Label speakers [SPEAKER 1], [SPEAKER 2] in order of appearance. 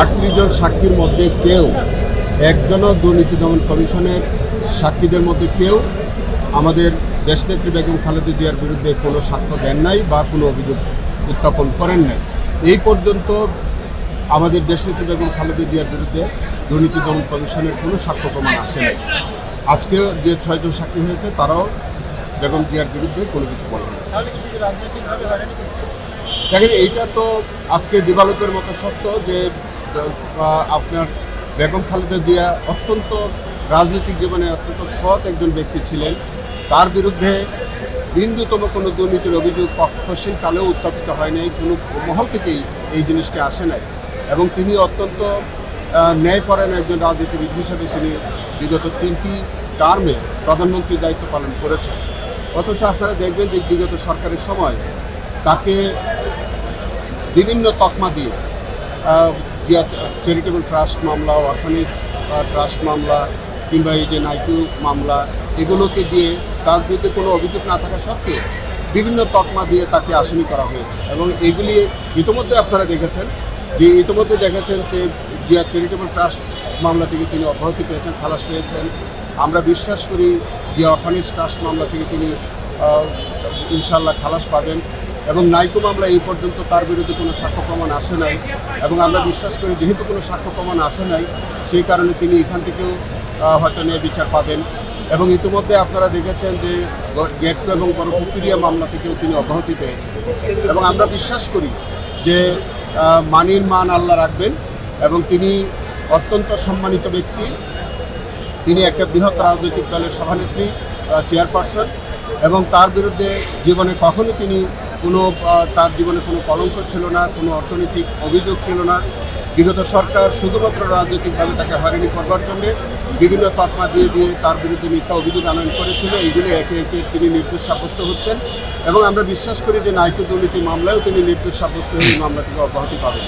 [SPEAKER 1] আটত্রিশ জন সাক্ষীর মধ্যে কেউ একজনও দুর্নীতি দমন কমিশনের সাক্ষীদের মধ্যে কেউ আমাদের দেশনেত্রী বেগম খালেদা জিয়ার বিরুদ্ধে কোনো সাক্ষ্য দেন নাই বা কোনো অভিযোগ উত্থাপন করেন নাই। এই পর্যন্ত আমাদের দেশনেত্রী বেগম খালেদা জিয়ার বিরুদ্ধে দুর্নীতি দমন কমিশনের কোনো সাক্ষ্য প্রমাণ আসে নাই। আজকে যে ছয়জন সাক্ষী হয়েছে তারাও বেগম জিয়ার বিরুদ্ধে কোনো কিছু বলেন না? দেখেন এইটা তো আজকে দিবালোকের মতো সত্য যে আপনার বেগম খালেদা জিয়া অত্যন্ত রাজনৈতিক জীবনে অত্যন্ত সৎ একজন ব্যক্তি ছিলেন। তার বিরুদ্ধে বিন্দুতম কোনো দুর্নীতির অভিযোগ পক্ষসীন কালেও উত্থাপিত হয় নাই, কোনো মহল থেকেই এই জিনিসটা আসে নাই। এবং তিনি অত্যন্ত ন্যায়পরায়ণ একজন রাজনীতিবিদ হিসেবে তিনি বিগত তিনটি টার্মে প্রধানমন্ত্রীর দায়িত্ব পালন করেছেন। অথচ আপনারা দেখবেন যে বিগত সরকারের সময় তাকে বিভিন্ন তকমা দিয়ে জিয়া চ্যারিটেবল ট্রাস্ট মামলা অরফানেজ ট্রাস্ট মামলা, কিংবা এই যে নাইকু মামলা, এগুলোকে দিয়ে তার বিরুদ্ধে কোনো অভিযোগ না থাকা সত্ত্বেও বিভিন্ন তকমা দিয়ে তাকে আসামি করা হয়েছে। এবং এগুলি ইতিমধ্যে আপনারা দেখেছেন যে ইতিমধ্যে দেখেছেন যে জিয়া চ্যারিটেবল ট্রাস্ট মামলা থেকে তিনি অব্যাহতি পেয়েছেন, খালাস পেয়েছেন। আমরা বিশ্বাস করি যে অরফানেজ ট্রাস্ট মামলা থেকে তিনি ইনশাল্লাহ খালাস পাবেন। এবং নাইকো মামলা এই পর্যন্ত তার বিরুদ্ধে কোনো সাক্ষ্য প্রমাণ আসে নাই। এবং আমরা বিশ্বাস করি, যেহেতু কোনো সাক্ষ্য প্রমাণ আসে নাই, সেই কারণে তিনি এখান থেকেও হয়তো ন্যায় বিচার পাবেন। এবং ইতিমধ্যে আপনারা দেখেছেন যে, গেটকো এবং বড়পুকুরিয়া মামলা থেকেও তিনি অব্যাহতি পেয়েছেন। এবং আমরা বিশ্বাস করি যে মানির মান আল্লাহ রাখবেন এবং তিনি অত্যন্ত সম্মানিত ব্যক্তি। তিনি একটা বৃহৎ রাজনৈতিক দলের সভানেত্রী চেয়ারপারসন এবং তার বিরুদ্ধে জীবনে কখনো তিনি কোনো তার জীবনে কোনো কলঙ্ক ছিল না, কোনো অর্থনৈতিক অভিযোগ ছিল না। বিগত সরকার শুধুমাত্র রাজনৈতিকভাবে তাকে হয়রানি করবার জন্যে বিভিন্ন তকমা দিয়ে দিয়ে তার বিরুদ্ধে মিথ্যা অভিযোগ আনয়ন করেছিল। এইগুলি একে একে তিনি নির্দোষ সাব্যস্ত হচ্ছেন এবং আমরা বিশ্বাস করি যে নাইকু দুর্নীতি মামলায়ও তিনি নির্দোষ সাব্যস্ত হয়ে মামলা থেকে অব্যাহতি পাবেন।